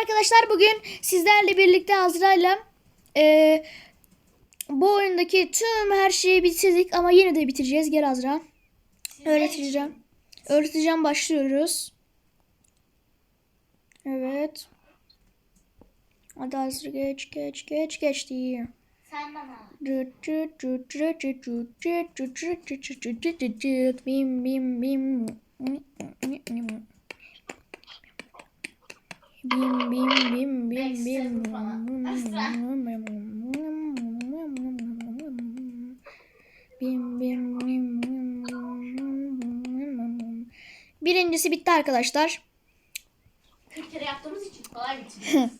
arkadaşlar bugün sizlerle birlikte Azra'yla eee bu oyundaki tüm her şeyi bitirdik ama yine de bitireceğiz. Gel Azra. Öğreteceğim. Öğreteceğim başlıyoruz. Evet. Hadi Azra geç geç geç geçti. Sen bana. Bim bim bim. Bim bim bim bim bim. Bim bim bim bim. Birincisi bitti arkadaşlar. 40 kere yaptığımız için kolay bitiriyor.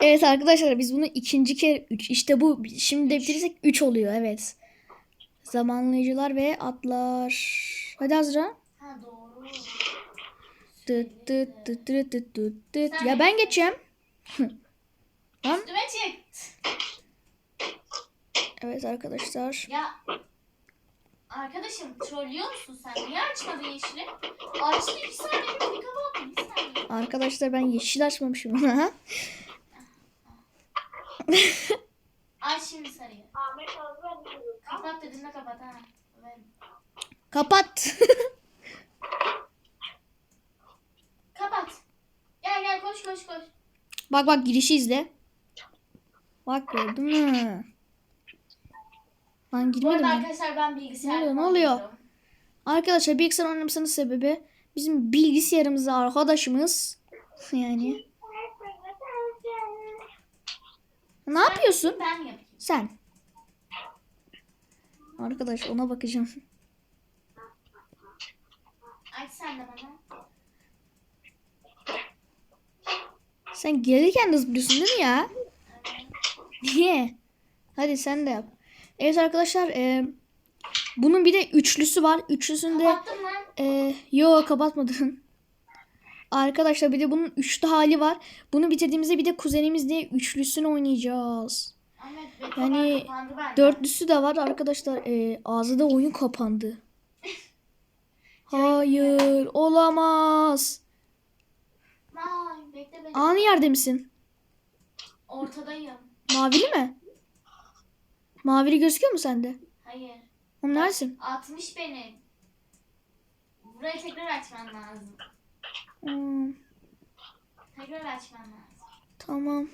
Evet arkadaşlar biz bunu ikinci kere 3 işte bu şimdi de bitirirsek 3 oluyor evet. Zamanlayıcılar ve atlar. Hadi Azra. ha doğru. Tıt tıt tıt tıt tıt tıt tıt. Ya ben geçeceğim. Üstüme çık. Evet arkadaşlar. Ya arkadaşım trollüyor musun sen? Niye açmadın yeşili? Açtı 2 saniye bir kafa attı 1 saniye. Arkadaşlar ben yeşil açmamışım. Aç şimdi sarıyı. Kapat dediğinde kapat ha. Kapat. Kapat. Gel gel koş koş bak bak girişi izle. Bak gördün mü? Lan Bu girmedi arada arkadaşlar ben bilgisayar Ne oluyor, ne oluyor? Arkadaşlar bilgisayar oynamasının sebebi bizim bilgisayarımızda arkadaşımız yani. Ne yapıyorsun Ben yapayım. sen? Arkadaş ona bakacağım. Aç sen de bana. Sen gelirken de zıplıyorsun değil mi ya? Niye? Hadi sen de yap. Evet arkadaşlar e, bunun bir de üçlüsü var. Üçlüsünde e, yo kapatmadın. Arkadaşlar bir de bunun üçlü hali var. Bunu bitirdiğimizde bir de kuzenimizle üçlüsünü oynayacağız. Yani. Dörtlüsü de var arkadaşlar. E, ağzında oyun kapandı. Hayır olamaz. Vay bekle beni. Aynı yerde misin? Ortadayım. Mavili mi? Mavili gözüküyor mu sende? Hayır. Oğlum neredesin? 60 beni. Burayı tekrar açman lazım. Hmm, Tekrar açman lazım. tamam.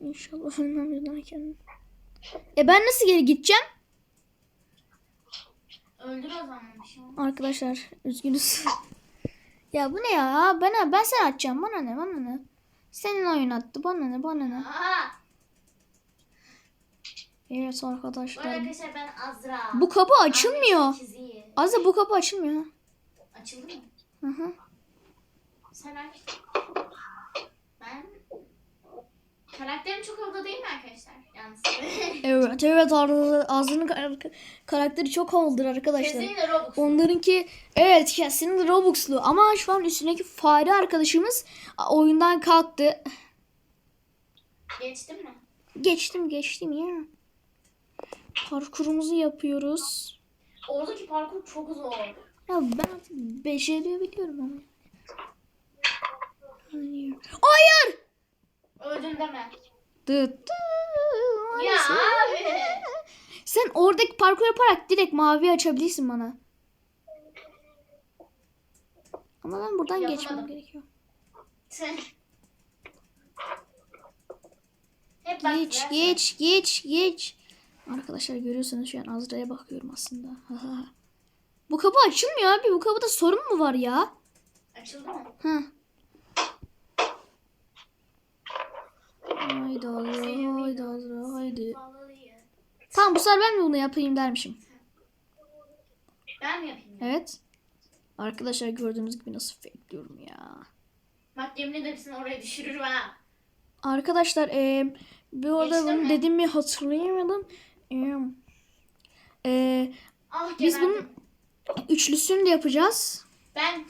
İnşallah ölmem dönerken. E ben nasıl geri gideceğim? Öldür o zaman bir şey olmaz. Arkadaşlar üzgünüz. ya bu ne ya? Ben ben sen atacağım. Bana ne? Bana ne? Senin oyun attı. Bana ne? Bana ne? Aha! Evet Bu arada arkadaşlar. arkadaşlar ben Azra. Bu kapı açılmıyor. Azra bu kapı açılmıyor. Açıldı mı? Hı hı. Sen aç. Karakterim çok havalı değil mi arkadaşlar? Yalnız. Evet evet Ar- Azra'nın kar- karakteri çok havalıdır arkadaşlar. Kesinlikle Robux. Onlarınki evet kesinlikle Robux'lu ama şu an üstündeki fare arkadaşımız oyundan kalktı. Geçtin mi? Geçtim geçtim ya. Parkurumuzu yapıyoruz. Oradaki parkur çok zor. Ya ben artık becerebiliyorum ama. Hayır. Hayır. Öldün deme. Dı dı. Ya abi. Sen oradaki parkur yaparak direkt mavi açabilirsin bana. Ama ben buradan Yapamadım. geçmem gerekiyor. Sen. Hep bak Geç geç geç geç. Arkadaşlar görüyorsunuz şu an Azra'ya bakıyorum aslında. bu kapı açılmıyor abi. Bu kapıda sorun mu var ya? Açıldı mı? Ha. Haydi haydi Azra, haydi. Tamam bu sefer ben mi bunu yapayım dermişim. Ben mi yapayım? ya? Evet. Arkadaşlar gördüğünüz gibi nasıl fakeliyorum ya. Bak yemin ederim seni oraya düşürürüm ha. Arkadaşlar eee bir orada bunu mi? dediğimi hatırlayamadım. Eee, eee, Ah biz bunun üçlüsünü de yapacağız. Ben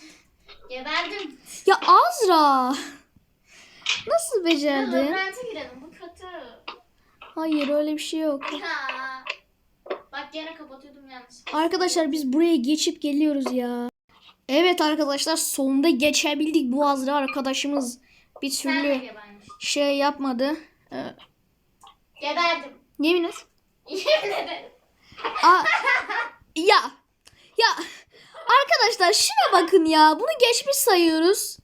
geberdim. Ya Azra. Nasıl becerdin? labirente girelim kötü. Hayır öyle bir şey yok. Ya. Bak gene kapatıyordum yanlış. Arkadaşlar biz buraya geçip geliyoruz ya. Evet arkadaşlar sonunda geçebildik bu Azra arkadaşımız. bir Sen de türlü gebermiş. şey yapmadı. Ee, Geberdim. yemin et. Yemin ederim. Aa, ya ya arkadaşlar şuna bakın ya bunu geçmiş sayıyoruz.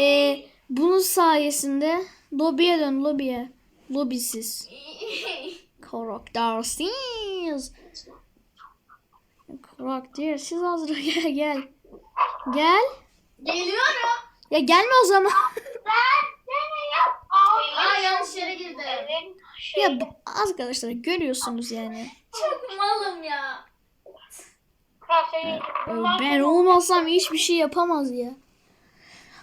Ee, bunun sayesinde lobiye dön lobiye. Lobisiz. Karaktersiz. Karaktersiz Azra gel gel. Gel. Geliyorum. Ya gelme o zaman. Aa yanlış yere girdim. ya bu- arkadaşlar görüyorsunuz yani. Çok malım ya. Ee, Ben olmasam hiçbir şey yapamaz ya.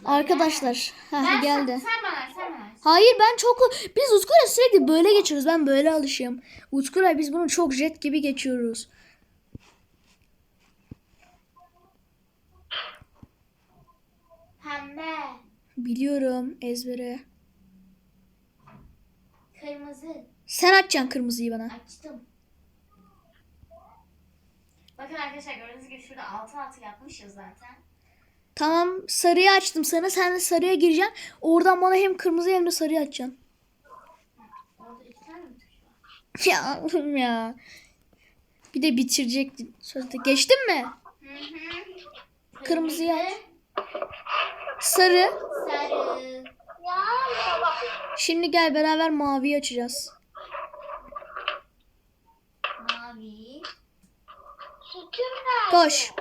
Arkadaşlar heh, geldi. Sen, bana sen bana. Hayır ben çok biz Utku'yla sürekli böyle geçiyoruz. Ben böyle alışığım. Utku'yla biz bunu çok jet gibi geçiyoruz. Pembe. Biliyorum ezbere. Kırmızı. Sen açacaksın kırmızıyı bana. Açtım. Bakın arkadaşlar gördüğünüz gibi şurada altı altı yapmışız zaten. Tamam sarıyı açtım sana. Sen de sarıya gireceksin. Oradan bana hem kırmızı hem de sarıyı açacaksın. Ya oğlum ya. Bir de bitirecektin. Sözde geçtin mi? Hı hı. Kırmızıyı aç. Sarı. Sarı. Şimdi gel beraber maviyi açacağız. Mavi. Koş.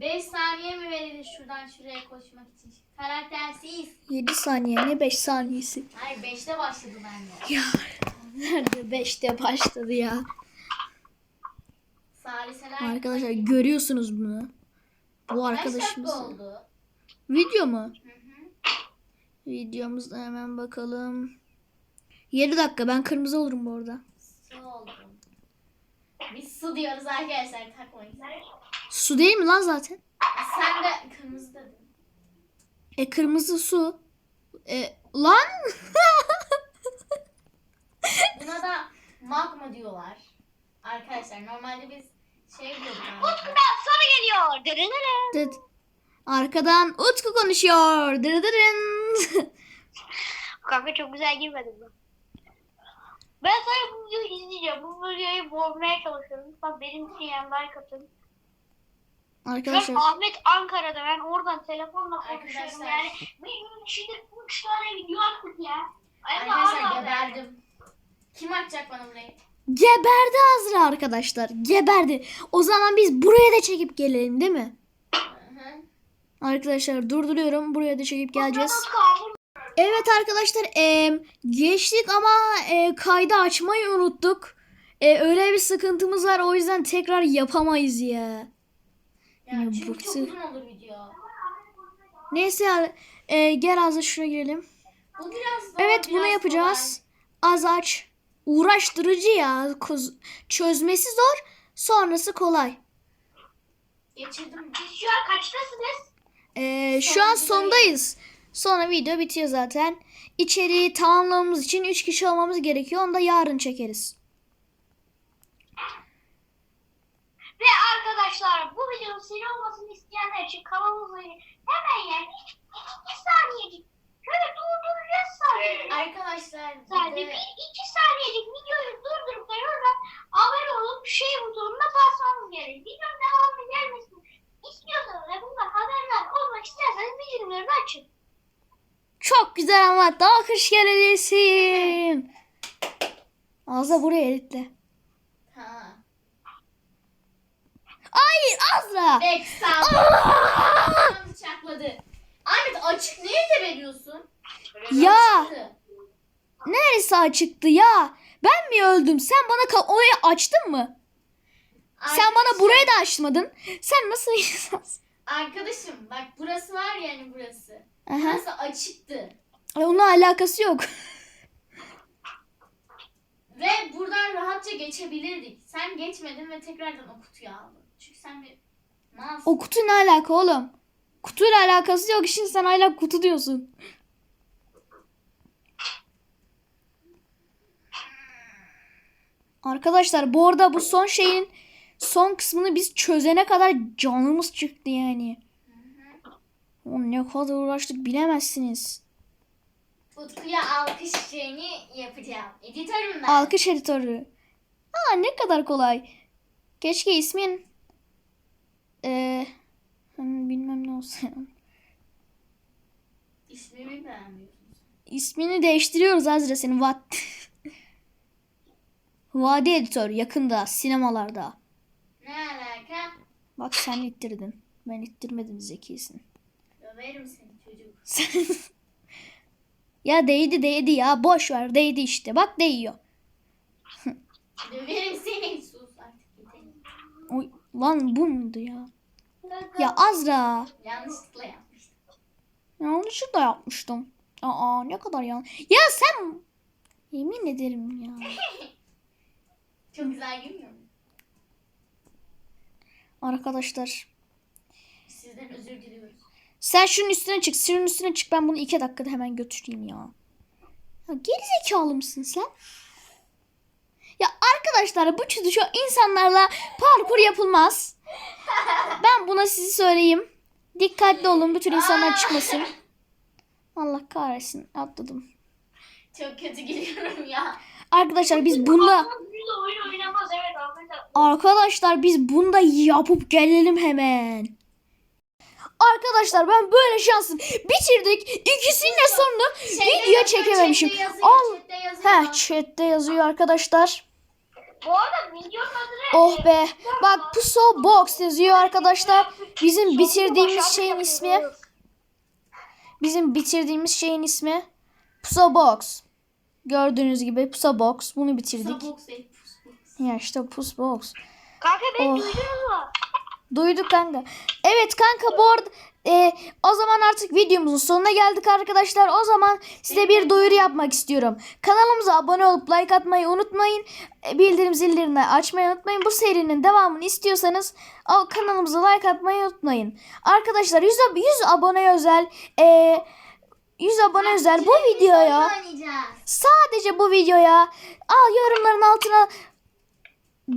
5 saniye mi verilir şuradan şuraya koşmak için? Karaktersiz. 7 saniye ne 5 saniyesi. Hayır 5'te başladı bende. Ya nerede 5'te başladı ya. Saliseler. Arkadaşlar görüyorsunuz bunu. Bu arkadaşımız. Video mu? Hı hı. Videomuzda hemen bakalım. 7 dakika ben kırmızı olurum bu arada. Su oldu. Biz su diyoruz arkadaşlar takmayın. Su değil mi lan zaten? Sen de kırmızı dedin. E kırmızı su. E lan Buna da magma diyorlar. Arkadaşlar normalde biz şey diyorduk. Sana geliyor. Dırırırı. Dıt. Arkadan Utku konuşuyor. Dırdırın. Kanka çok güzel girmedim ben. Ben sadece bu videoyu izleyeceğim. Bu videoyu bozmaya çalışıyorum. Bak benim için yani like atın. Şu an Arkadaşlar Ahmet Ankara'da. Ben oradan telefonla konuşuyorum. Arkadaşlar. Yani benim içinde 3 tane video attık ya. De Arkadaşlar geberdim. Kim açacak bana burayı? geberdi Azra arkadaşlar. Geberdi. O zaman biz buraya da çekip gelelim değil mi? Hı hı. Arkadaşlar durduruyorum. Buraya da çekip geleceğiz. Evet arkadaşlar em, geçtik ama e, kaydı açmayı unuttuk. E, öyle bir sıkıntımız var o yüzden tekrar yapamayız ya. Ya Ya çünkü bıktı. çok uzun olur video. Neyse e, gel Azra şuna girelim. Bu biraz zor. Evet bunu biraz yapacağız. Az aç. Uğraştırıcı ya. Çözmesi zor. Sonrası kolay. kolay. Geçirdim? Siz şu an kaçtasınız? E, şu an sondayız. Sonra video bitiyor zaten. İçeriği tamamlamamız için 3 kişi olmamız gerekiyor. Onu da yarın çekeriz. Ve arkadaşlar bu videonun seri olmasını isteyenler için kanalımızı hemen yani 2 saniyecik şöyle durduracağız sadece. Arkadaşlar Sadece bir iki saniyecik videoyu durdurup da oradan abone olup şey butonuna basmanız gerekiyor. Videonun devamlı gelmesini istiyorsanız ve bundan haberdar olmak isterseniz bildirimlerini açın. Çok güzel ama daha kış gelelisin. Azra buraya editle. ha. Hayır Azra. Backstab. bıçakladı. Ahmet açık niye de veriyorsun? Ya Açıktı. neresi açıktı ya? Ben mi öldüm? Sen bana orayı açtın mı? Sen bana Arkadaşım- burayı da açmadın. Sen nasıl insansın? Arkadaşım bak burası var ya hani burası. Aha. Burası açıktı. Ay, Onunla alakası yok. Ve buradan rahatça geçebilirdik. Sen geçmedin ve tekrardan o kutuyu aldın. Çünkü sen bir O kutu ne alaka oğlum? Kutuyla alakası yok. Şimdi sen hala kutu diyorsun. Arkadaşlar bu arada bu son şeyin son kısmını biz çözene kadar canımız çıktı yani. O ne kadar uğraştık bilemezsiniz. Utku'ya alkış şeyini yapacağım. Editörüm ben. Alkış editörü. Aa ne kadar kolay. Keşke ismin eee hmm, bilmem ne olsa. İsmimi beğenmiyorsun. İsmini değiştiriyoruz Azra senin. Vat. Vadi editör yakında sinemalarda. Ne alaka? Bak sen ittirdin. Ben ittirmedim zekisin. Döverim seni çocuk. ya değdi değdi ya boş ver değdi işte bak değiyor. Döverim seni. Lan bu muydu ya? Ya Azra. Yanlışlıkla yapmıştım. Yanlışlıkla yapmıştım. Aa ne kadar yan. Ya sen yemin ederim ya. Çok güzel gülmüyor mu? Arkadaşlar Sizden özür diliyoruz. sen şunun üstüne çık. Şunun üstüne çık. Ben bunu iki dakikada hemen götüreyim ya. Ya geri zekalı mısın sen? Ya arkadaşlar bu çocuk insanlarla parkur yapılmaz. Ben buna sizi söyleyeyim. Dikkatli olun bütün insanlar çıkmasın. Allah kahretsin atladım. Çok kötü gülüyorum ya. Arkadaşlar biz bunda de. Arkadaşlar biz bunu da yapıp gelelim hemen. Arkadaşlar ben böyle şansım bitirdik. İkisinin sonunda Şeyde video çekememişim. Al. He chatte yazıyor arkadaşlar. Bu arada videonun adını Oh be. Bak Puso Box yazıyor arkadaşlar. Bizim bitirdiğimiz şeyin ismi. Bizim bitirdiğimiz şeyin ismi Puso Box. Gördüğünüz gibi Puso Box. Bunu bitirdik. Ya işte Puso Box. Kanka beni Oh. duydunuz mu? Duyduk kanka. Evet kanka bu arada e, o zaman artık videomuzun sonuna geldik arkadaşlar. O zaman size bir duyuru yapmak istiyorum. Kanalımıza abone olup like atmayı unutmayın. E, Bildirim zillerini açmayı unutmayın. Bu serinin devamını istiyorsanız kanalımıza like atmayı unutmayın. Arkadaşlar 100, ab- 100 abone özel e, 100 abone özel bu videoya sadece bu videoya al yorumların altına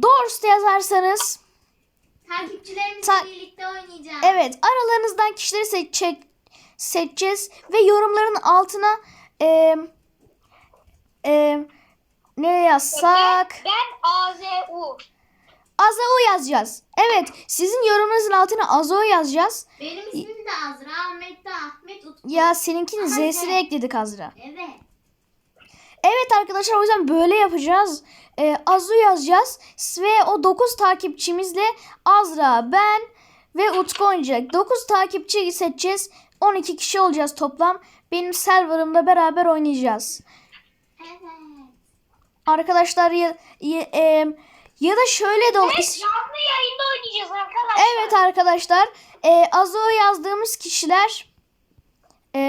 Doors yazarsanız Takipçilerimizle Ta- birlikte oynayacağız. Evet aralarınızdan kişileri seçecek, seçeceğiz ve yorumların altına e, e, ne yazsak Ben AZU. Azao yazacağız. Evet sizin yorumunuzun altına Azao yazacağız. Benim ismim de Azra, Ahmet de Ahmet Utku. Ya seninkinin Hadi. Z'sini ekledik Azra. Evet. Evet arkadaşlar o yüzden böyle yapacağız. Ee, Azu yazacağız ve o 9 takipçimizle Azra, ben ve Utku oynayacak. 9 takipçi seçeceğiz. 12 kişi olacağız toplam. Benim serverımda beraber oynayacağız. Evet. Arkadaşlar ya, ya, e, ya da şöyle de Evet canlı yayında oynayacağız arkadaşlar. Evet arkadaşlar e, Azo yazdığımız kişiler e,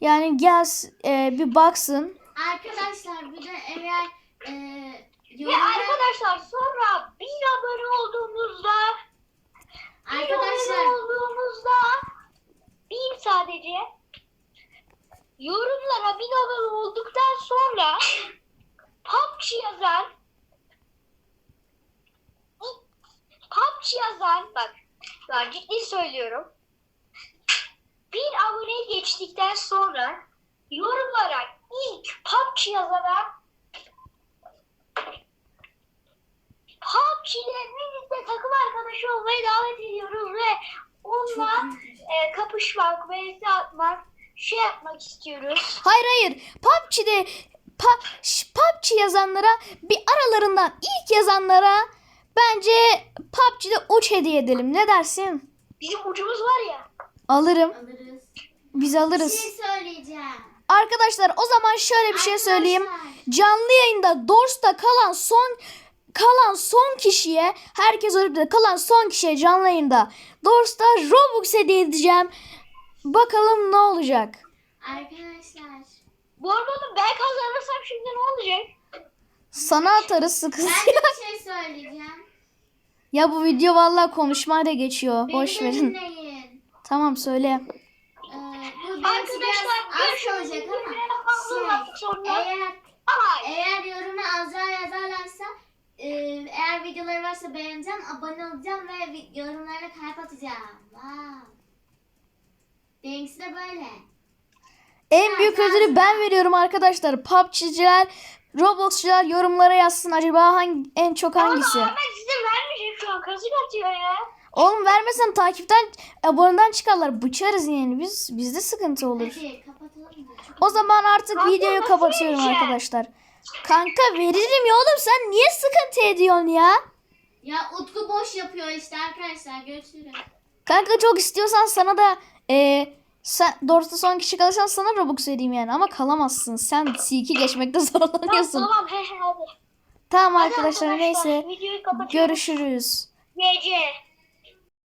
yani gel e, bir baksın. Arkadaşlar bir de eğer e, Ve yorumlar... arkadaşlar sonra 1000 abone olduğumuzda 1000 Arkadaşlar abone olduğumuzda 1000 sadece yorumlara 1000 abone olduktan sonra PUBG yazan PUBG yazan bak ben ciddi söylüyorum bir abone geçtikten sonra yorumlara PUBG yazana PUBG'de birlikte takım arkadaşı olmayı davet ediyoruz ve onunla e, kapışmak, vs atmak, şey yapmak istiyoruz. Hayır hayır PUBG'de pa, ş- PUBG yazanlara bir aralarından ilk yazanlara bence PUBG'de uç hediye edelim. Ne dersin? Bizim ucumuz var ya. Alırım. alırız. Biz Bir alırız. şey söyleyeceğim. Arkadaşlar o zaman şöyle bir şey söyleyeyim. Arkadaşlar, Canlı yayında Dors'ta kalan son kalan son kişiye herkes ölüp de kalan son kişiye canlı yayında Dors'ta Robux hediye edeceğim. Bakalım ne olacak. Arkadaşlar Bu arada ben kazanırsam şimdi ne olacak? Sana atarız sıkıntı. ben bir şey söyleyeceğim. ya bu video vallahi konuşmayla geçiyor. Beni Boş verin. dinleyin. Tamam söyle. Ee, bu benimki biraz Arkadaşlar az olacak ama şey, eğer eğer yoruma Azra yazarlarsa e, eğer videoları varsa beğeneceğim, abone olacağım ve yorumlarına kalp atacağım. Wow. Benimkisi de böyle. En büyük ödülü ben veriyorum arkadaşlar. PUBG'ciler, Roblox'cular yorumlara yazsın acaba hangi en çok hangisi? Ama Ahmet size vermeyecek şu an. Kazık atıyor ya. Oğlum vermesen takipten aboneden çıkarlar. Bıçarız yani biz. Bizde sıkıntı olur. Hadi O zaman artık videoyu kapatıyorum arkadaşlar. Kanka veririm ya oğlum sen niye sıkıntı ediyorsun ya? Ya Utku boş yapıyor işte arkadaşlar. Görüşürüz. Kanka çok istiyorsan sana da e, sen doğrusu son kişi kalırsan sana Robux vereyim yani ama kalamazsın. Sen C2 geçmekte zorlanıyorsun. Tamam he he hadi. Tamam Hadi arkadaşlar neyse Videoyu kapatıyorum. görüşürüz. Gece.